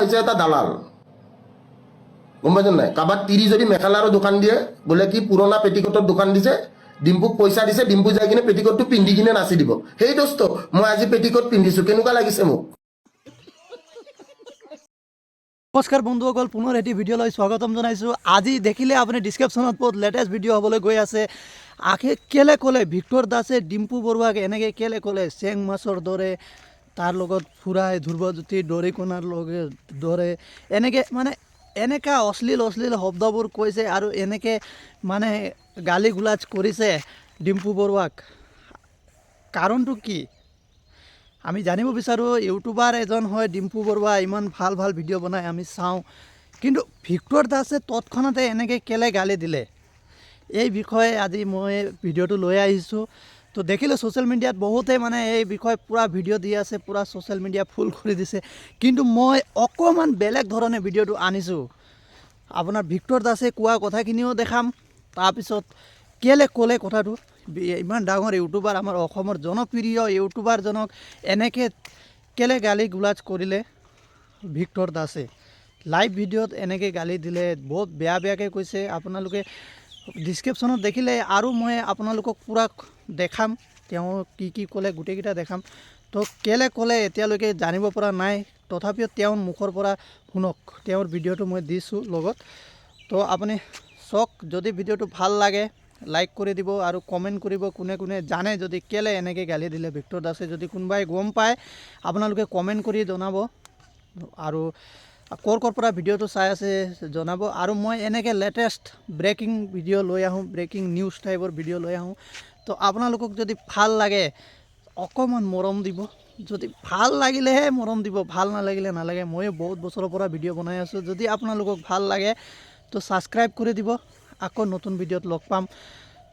হৈছে এটা দালাল। গম পাইছে নাই? কাৰোবাক তিৰি যদি মেখেলাৰো দোকান দিয়ে, বোলে কি পুৰণা পেটিকোটৰ দোকান দিছে, ডিম্পুক পইচা দিছে, ডিম্পু যাই কিনে পেটিকোটটো পিন্ধি কিনে নাচি দিব। সেই দোস্ত, মই আজি পেটিকোট পিন্ধিছো, কেনেকুৱা লাগিছে মোক? নমস্কাৰ বন্ধুসকল পুনৰ এটি ভিডিঅ'লৈ স্বাগতম জনাইছোঁ। আজি দেখিলে আপুনি ডিছক্ৰিপশ্যনত বহুত লেটেষ্ট ভিডিঅ' হ'বলৈ গৈ আছে। আখে কেলে ক'লে ভিক্টৰ দাসে ডিম্পু বৰুৱাক এনেকৈ কেলে ক'লে, চেং মাছৰ দৰে তাৰ লগত ফুৰাই, ধ্ৰুৱজ্যোতি দৰিকণাৰ লগে দৰে এনেকৈ মানে এনেকা অশ্লীল অশ্লীল শব্দবোৰ কৈছে আৰু এনেকৈ মানে গালি গুলাজ কৰিছে ডিম্পু বৰুৱাক। কাৰণটো কি? আমি জানিব বিচাৰোঁ, ইউটিউবাৰ এজন হয় ডিম্পু বৰুৱা, ইমান ভালো ভালো ভিডিঅ' বনাই আমি চাওঁ। কিন্তু ভিক্টৰ দাসে তৎক্ষণাতে এনেকৈ কেলে গালি দিলে? এই বিষয়ে আজি মই ভিডিঅ'টো লৈ আহিছোঁ। তো দেখিলোঁ ছ'চিয়েল মিডিয়াত বহুতে মানে এই বিষয়ে পূৰা ভিডিঅ' দি আছে, পূৰা ছ'চিয়েল মিডিয়া ফুল কৰি দিছে। কিন্তু মই অকণমান বেলেগ ধৰণে ভিডিঅ'টো আনিছোঁ। আপোনাৰ ভিক্টৰ দাসে কোৱা কথাখিনিও দেখাম। তাৰপিছত কেলে ক'লে কথাটো? ইমান ডাঙৰ ইউটিউবাৰ আমাৰ অসমৰ জনপ্ৰিয় ইউটিউবাৰজনক এনেকৈ কেলে গালি গুলাজ কৰিলে ভিক্টৰ দাসে? লাইভ ভিডিঅ'ত এনেকৈ গালি দিলে, বহুত বেয়া বেয়াকৈ কৈছে। আপোনালোকে ডিছক্ৰিপশ্যনত দেখিলে আৰু মই আপোনালোকক পূৰা দেখাম, তেওঁ কি কি ক'লে, গোটেইকেইটা দেখাম। তো কেলে ক'লে এতিয়ালৈকে জানিব পৰা নাই, তথাপিও তেওঁৰ মুখৰ পৰা শুনক, তেওঁৰ ভিডিঅ'টো মই দিছোঁ লগত। তো আপুনি চাওক, যদি ভিডিঅ'টো ভালো লাগে লাইক কৰি দিব আৰু কমেণ্ট কৰিব কোনে কোনে জানে যদি কেলে এনেকৈ গালি দিলে, ভিক্টৰ দাসে যদি কোনোবাই গম পায়, আপোনালোকে কমেণ্ট কৰি জনাব। আৰু ক'ৰ ক'ৰ পৰা ভিডিঅ'টো চাই আছে জনাব। আৰু মই এনেকৈ লেটেষ্ট ব্ৰেকিং ভিডিঅ' লৈ আহোঁ ব্ৰেকিং নিউজ টাইপৰ ভিডিঅ' লৈ আহোঁ। তো আপোনালোকক যদি ভালো লাগে, অকণমান মৰম দিব। যদি ভালো লাগিলেহে মৰম দিব, ভালো নালাগিলে নালাগে। ময়ো বহুত বছৰৰ পৰা ভিডিঅ' বনাই আছোঁ। যদি আপোনালোকক ভালো লাগে, তো ছাবস্ক্ৰাইব কৰি দিব। আকৌ নতুন ভিডিঅ'ত লগ পাম।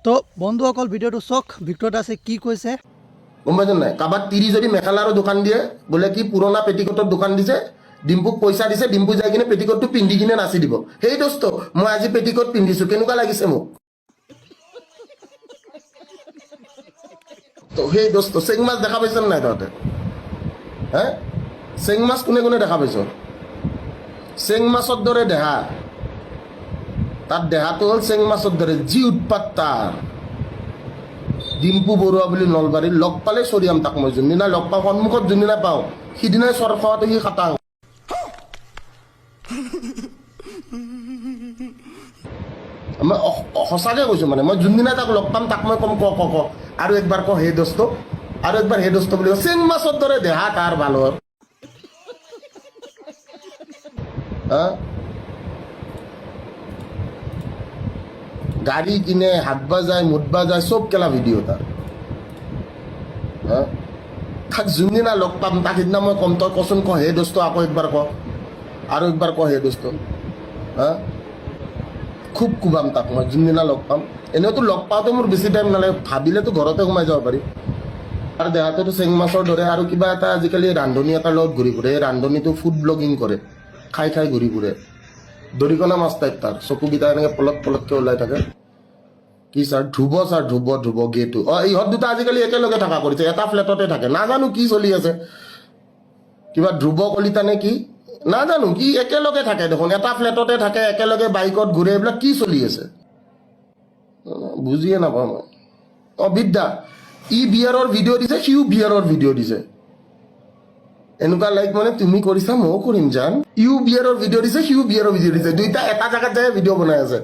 তো বন্ধুসকল, ভিডিঅ'টো চাওক, ভিক্টৰ দাসে কি কৈছে। গম পাইছে নাই? কাৰোবাক তিৰি যদি মেখেলাৰো দোকান দিয়ে, বোলে কি পুৰণা পেটিকোটৰ দোকান দিছে? ডিম্পুক পইচা দিছে, ডিম্পু যাই কিনে পেটিকোটটো পিন্ধি কিনে নাচি দিব। সেই দোস্ত, মই আজি পেটিকোট পিন্ধিছো, কেনেকুৱা লাগিছে মোক? সেই দোস্ত, চেং মাছ দেখা পাইছ নাই তহঁতে? হে? চেং মাছ কোনে কোনে দেখা পাইছ? চেং মাছৰ দৰে দেহা। তাত দেহাটো হ'ল চেং মাছৰ দৰে, যি উৎপাত তাৰ। ডিম্পু বৰুৱা বুলি নলবাৰীত লগ পালে চৰিয়াম তাক মই যোনদিনা লগ পাওঁ, সন্মুখত যোনদিনা পাওঁ, সিদিনাই চৰ খোৱাটো সি খাটাং মই সঁচাকে কৈছো মানে মই যোনদিনা তাক লগ পাম, তাক মই কম ক ক ক। আৰু একবাৰ ক, হে দোস্ত আৰু একবাৰ হে দোস্ত বুলি চেং মাছৰ দৰে দেহা তাৰ ভালৰ গাড়ী কিনে হাত বাজায় মুঠ বাজায় চব কেলা ভিডিঅ' তাৰ? তাক যোনদিনা লগ পাম, তাক সিদিনা মই কম, তই কচোন, ক, হে দোস্ত আকৌ একবাৰ ক। আৰু একবাৰ ক হে দোস্ত। হা খুব কোবাম তাক মই যোনদিনা লগ পাম। এনেওতো লগ পাওঁতে মোৰ বেছি টাইম নালাগে। ভাবিলেতো ঘৰতে সোমাই যাব পাৰি। তাৰ দেহাটোতো চেং মাছৰ দৰে আৰু কিবা এটা আজিকালি ৰান্ধনী এটাৰ লগত ঘূৰি ফুৰে। এই ৰান্ধনীটো ফুড ব্লগিং কৰে। খাই খাই ঘূৰি ফুৰে। দৰিকণা মাছ টাইপ তাৰ। চকুকেইটা এনেকে পলক পলককে ওলাই থাকে। কি ছাৰ ধ্ৰুৱ ছাৰ ধ্ৰুৱ ধ্ৰুৱ গেটো। অ, ইহঁত দুটা আজিকালি একেলগে থকা কৰিছে। এটা ফ্লেটতে থাকে। নাজানো কি চলি আছে। কিবা ধ্ৰুৱ কলিতা নে কি? নাজানো, কি একেলগে থাকে দেখোন, এটা ফ্লেটতে থাকে, একেলগে বাইকত ঘূৰে, এইবিলাক কি চলি আছে? বুজিয়ে নাপাওঁ মই। অ, বিদ্যা, ই বিয়াৰৰ ভিডিঅ' দিছে, সিও বিয়াৰৰ ভিডিঅ' দিছে। এনেকুৱা লাইক মানে তুমি কৰিছা ময়ো কৰিম, জান। ইও বিয়াৰৰ ভিডিঅ' দিছে, সিও বিয়াৰৰ ভিডিঅ' দিছে। দুইটা এটা জেগাত যায় ভিডিঅ' বনাই আছে।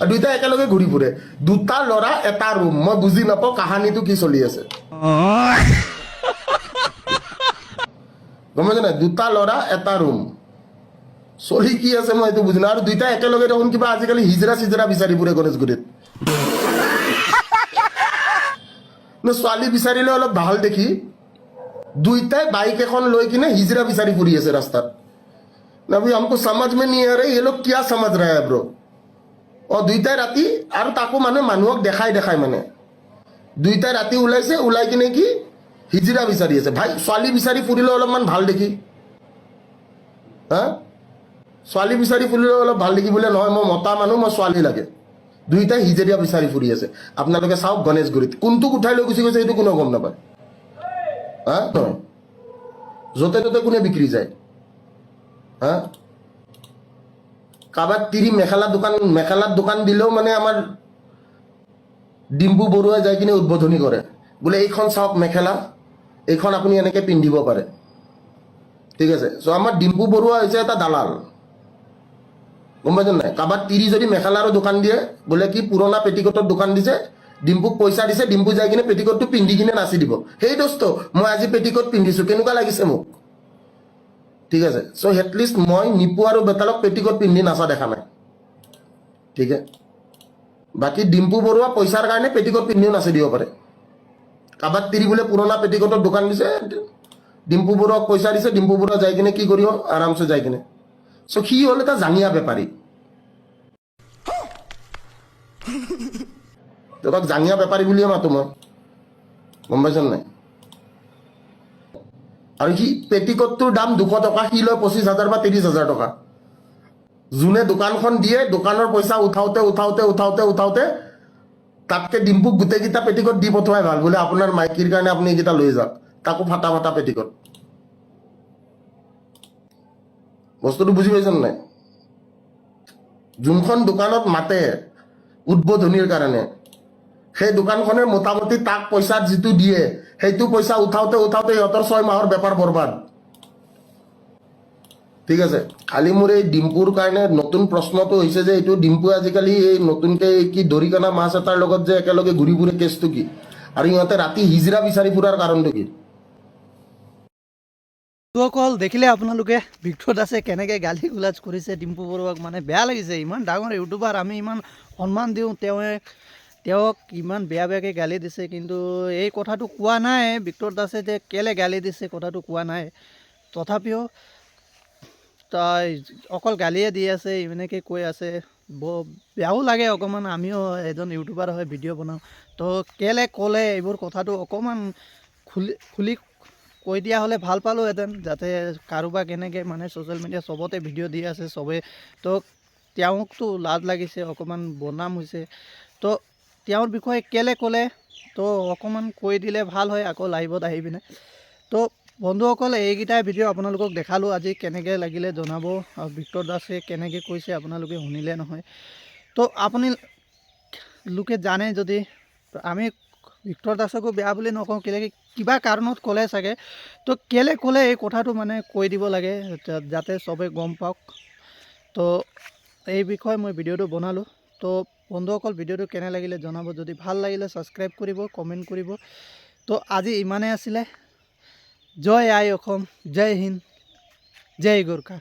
আৰু দুইটা একেলগে ঘূৰি ফুৰে। দুটা ল'ৰা, এটা ৰুম মই বুজি নাপাওঁ কাহানীটো কি চলি আছে। গমছে না দুটা ল'ৰা, এটা ৰুম। চলি কি আছে মই এইটো বুজি আৰু দুইটা একেলগে দেখোন কিবা আজিকালি হিজৰা চিজৰা বিচাৰি ফুৰে গণেশগুৰিত। নে, ছোৱালী বিচাৰিলে অলপ ভালো দেখি। দুইটাই বাইক এখন লৈ কিনে হিজৰা বিচাৰি ফুৰি আছে ৰাস্তাত। নবি আমকো সমাজ মে নিয়ে আৰে এই লোক কিয়া সমাজ ৰে ব্ৰ? অ, দুইটাই ৰাতি, আৰু তাকো মানে মানুহক দেখাই দেখাই মানে। দুইটাই ৰাতি ওলাইছে, ওলাই কিনে কি হিজিৰা বিচাৰি আছে। ভাই, ছোৱালী বিচাৰি ফুৰিলে অলপমান ভালো দেখি। হা? ছোৱালী বিচাৰি ফুৰিলে অলপ ভালো দেখি বোলে, নহয়, মই মতা মানুহ, মই ছোৱালী লাগে। দুইটাই হিজেৰিয়া বিচাৰি ফুৰি আছে। আপোনালোকে চাওক গণেশগুৰিত কোনটোক উঠাই লৈ গুচি গৈছে সেইটো কোনেও গম নাপায়। হা? নহয় য'তে ত'তে কোনে বিক্ৰী যায়। হা? কাৰোবাক তিৰি মেখেলা দোকান মেখেলাৰ দোকান দিলেও মানে আমাৰ ডিম্পু বৰুৱাই যাই কিনে উদ্বোধনী কৰে। বোলে, এইখন চাওক মেখেলা। এইখন আপুনি এনেকে পিন্ধিব পাৰে। ঠিক আছে? চ' আমাৰ ডিম্পু বৰুৱা হৈছে এটা দালাল। গম পাইছে নাই? কাৰোবাক তিৰি যদি মেখেলাৰো দোকান দিয়ে, বোলে কি পুৰণা পেটিকোটৰ দোকান দিছে, ডিম্পুক পইচা দিছে, ডিম্পু যাই কিনে পেটিকোটটো পিন্ধি কিনে নাচি দিব। সেই দোস্ত, মই আজি পেটিকোট পিন্ধিছো, কেনেকুৱা লাগিছে মোক? ঠিক আছে? চ' এটলিষ্ট মই নিপু আৰু বেতালক পেটিকোট পিন্ধি নাচা দেখা নাই। ঠিক আছে? বাকী ডিম্পু বৰুৱা পইচাৰ কাৰণে পেটিকোট পিন্ধিও নাচি দিব পাৰে। কাৰোবাক তিৰি বোলে পুৰণা পেটিকোটৰ দোকান দিছে, ডিম্পু বৰুৱাক পইচা দিছে, ডিম্পু বৰুৱা যাই কিনে কি কৰিব? আৰামছে যাই কিনে। চ' সি হ'ল এটা জাঙিয়া বেপাৰী। তেওঁক জাঙিয়া বেপাৰী বুলিয়ে মাতো মই। গম পাইছ নাই? আৰু সি পেটিকোটটোৰ দাম দুশ টকা, সি লয় পঁচিছ হাজাৰ বা ত্ৰিছ হাজাৰ টকা। যোনে দোকানখন দিয়ে, দোকানৰ পইচা উঠাওতে উঠাওতে উঠাওতে উঠাওতে তাতকে ডিম্পুক গোটেইকেইটা পেটিকোট দি পঠোৱাই ভালো। বোলে আপোনাৰ মাইকীৰ কাৰণে আপুনি এইকেইটা লৈ যাওক। তাকো ফাটা ফাটা পেটিকোট বস্তুটো বুজি পাইছে নাই? যোনখন দোকানত মাতে উদ্বোধনীৰ কাৰণে, সেই দোকানখনে মোটামুটি তাক পইচা যিটো দিয়ে, সেইটো পইচা উঠাওতে উঠাওতে সিহঁতৰ ছয় মাহৰ বেপাৰ বৰবাদ। ঠিক আছে। খালি মোৰ এই ডিম্পুৰ কাৰণে নতুন প্ৰশ্নটো হৈছে যে, এইটো ডিম্পু আজিকালি এই নতুনকে কি দৰিকণা মাছ এটাৰ লগত যে একেলগে ঘূৰি ফুৰে, কেছটো কি? আৰু সিহঁতে ৰাতি হিজৰা বিচাৰি ফুৰাৰ কাৰণটো কি? বন্ধুসকল দেখিলে আপোনালোকে ভিক্টৰ দাসে কেনেকৈ গালি গোলাজ কৰিছে ডিম্পু বৰুৱাক মানে বেয়া লাগিছে। ইমান ডাঙৰ ইউটিউবাৰ, আমি ইমান সন্মান দিওঁ তেওঁ তেওঁক ইমান বেয়া বেয়াকৈ গালি দিছে, কিন্তু এই কথাটো কোৱা নাই। ভিক্টৰ দাসে যে, কেলৈ গালি দিছে, কথাটো কোৱা নাই। তথাপিও তাই অকল গালিয়ে দি আছে এনেকৈ কৈ আছে। বৰ বেয়াও লাগে অকণমান, আমিও এজন ইউটিউবাৰ হয়, ভিডিঅ' বনাওঁ। তো কেলৈ ক'লে, এইবোৰ কথাটো অকণমান খুলি খুলি কৈ দিয়া হ'লে ভালো পালোঁহেঁতেন, যাতে কাৰোবাক এনেকৈ মানে ছ'চিয়েল মিডিয়া চবতে ভিডিঅ' দি আছে চবেই তো তেওঁকতো লাজ লাগিছে, অকণমান বনাম হৈছে। তো তেওঁৰ বিষয়ে কেলৈ ক'লে, তো অকণমান কৈ দিলে ভালো হয়, আকৌ লাইভত আহি পিনে। তো বন্ধুসকল, এইকেইটাই ভিডিঅ' আপোনালোকক দেখালোঁ। আজি কেনেকৈ লাগিলে জনাব আৰু ভিক্টৰ দাসে কেনেকৈ কৈছে আপোনালোকে শুনিলে নহয়। তো আপুনি লোকে জানে যদি, আমি ভিক্টৰ দাসকো বেয়া বুলি নকওঁ কেলৈ কিবা কাৰণত ক'লে চাগে। তো কেলৈ ক'লে এই কথাটো মানে কৈ দিব লাগে যাতে চবে গম পাওক। তো এই বিষয়ে মই ভিডিঅ'টো বনালোঁ। তো বন্ধুসকল, ভিডিঅ'টো কেনে লাগিলে জনাব? যদি ভালো লাগিলে ছাবস্ক্ৰাইব কৰিব, কমেণ্ট কৰিব। তো আজি ইমানেই আছিলে। જય આયોખમ જય હિન્દ જય ગુરખા